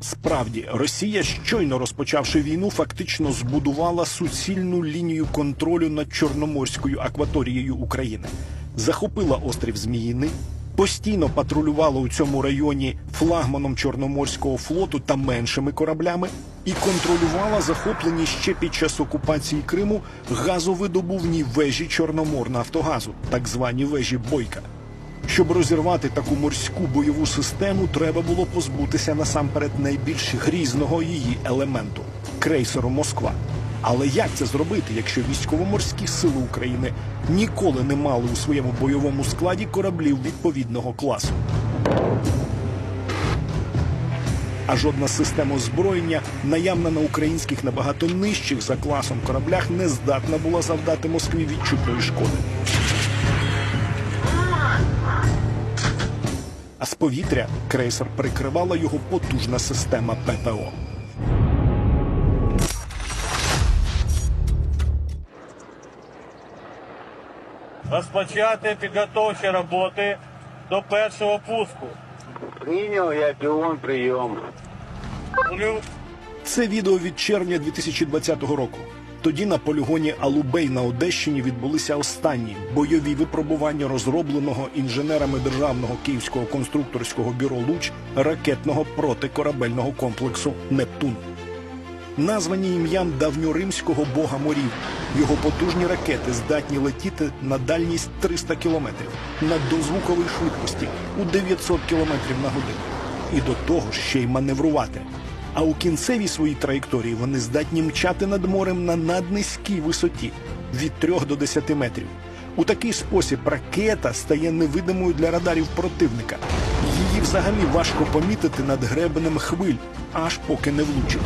Справді, Росія, щойно розпочавши війну, фактично збудувала суцільну лінію контролю над Чорноморською акваторією України, захопила острів Зміїний, постійно патрулювала у цьому районі флагманом Чорноморського флоту та меншими кораблями і контролювала захоплені ще під час окупації Криму газовидобувні вежі Чорноморнафтогазу, так звані вежі Бойка. Щоб розірвати таку морську бойову систему, треба було позбутися насамперед найбільш грізного її елементу крейсеру Москва. Але як це зробити, якщо військово-морські сили України ніколи не мали у своєму бойовому складі кораблів відповідного класу? А жодна система озброєння, наявна на українських набагато нижчих за класом кораблях, не здатна була завдати Москві відчутної шкоди. А з повітря крейсер прикривала його потужна система ППО. Розпочати підготовчі роботи до першого пуску. Принял я прием. Плюс Це відео від червня 2020 року. Тоді на полігоні Алубей на Одещині відбулися останні бойові випробування розробленого інженерами державного київського конструкторського бюро Луч ракетного протикорабельного комплексу Нептун. Названі ім'ям давньоримського бога морів. Його потужні ракети здатні летіти на дальність 300 кілометрів на дозвуковій швидкості у 900 кілометрів на годину. І до того ще й маневрувати. А у кінцевій своїй траєкторії вони здатні мчати над морем на наднизькій висоті від 3 до 10 метрів. У такий спосіб ракета стає невидимою для радарів противника. Її взагалі важко помітити над гребенем хвиль, аж поки не влучить.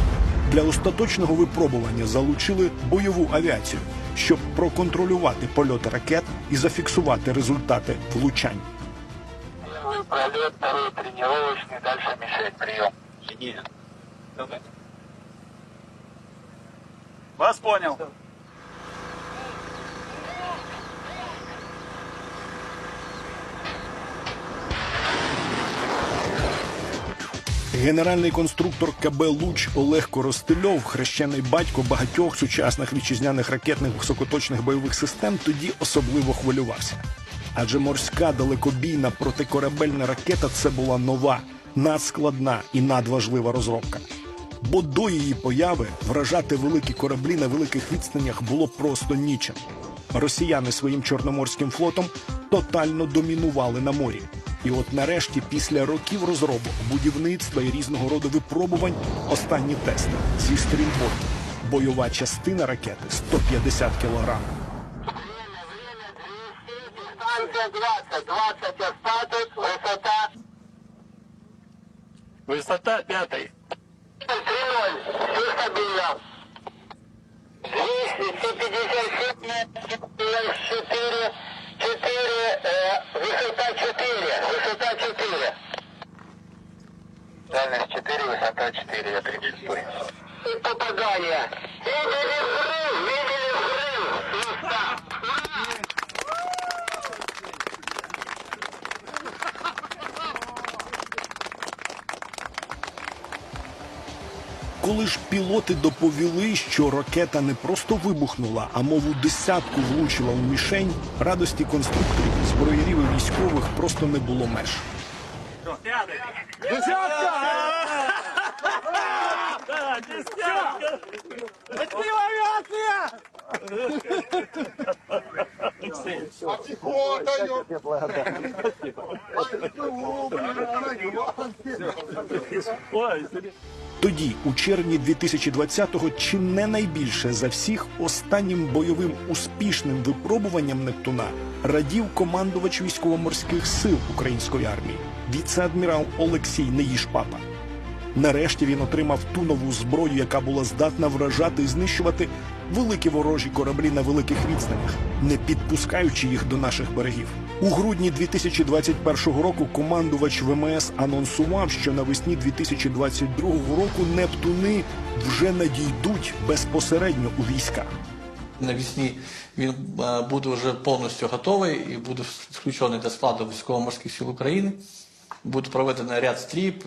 Для остаточного випробування залучили бойову авіацію, щоб проконтролювати польоти ракет і зафіксувати результати влучань. Пролет второй тренировочный, дальше мишень, прием. Вас понял. Генеральний конструктор КБ Луч Олег Коростельов, хрещений батько багатьох сучасних вітчизняних ракетних високоточних бойових систем, тоді особливо хвилювався. Адже морська далекобійна протикорабельна ракета це була нова, надскладна і надважлива розробка. Бо до її появи вражати великі кораблі на великих відстанях було просто нічим. Росіяни своїм чорноморським флотом тотально домінували на морі. І от нарешті, після років розробок, будівництва і різного роду випробувань, останні тести зі стрільбою. Бойова частина ракети 150 кілограм. Станция 20, 20 остаток, высота Висота п'ятий. 3-0, все стабильно. 200, 157, 4, 4, э, высота 4, высота 4. Дальность 4, высота 4, я 36. И попадание. Видели Коли ж пілоти доповіли, що ракета не просто вибухнула, а мов у десятку влучила у мішень, радості конструкторів, зброєрів і військових просто не було меж. Десятка! Тоді, у червні 2020-го, чи не найбільше за всіх останнім бойовим успішним випробуванням Нептуна радів командувач військово-морських сил української армії, віце-адмірал Олексій Неїшпапа. Нарешті він отримав ту нову зброю, яка була здатна вражати і знищувати великі ворожі кораблі на великих відстанях, не підпускаючи їх до наших берегів. У грудні 2021 року командувач ВМС анонсував, що навесні 2022 року Нептуни вже надійдуть безпосередньо у війська. Навесні він буде вже повністю готовий і буде включений до складу військово-морських сил України. Буде проведено ряд стріп.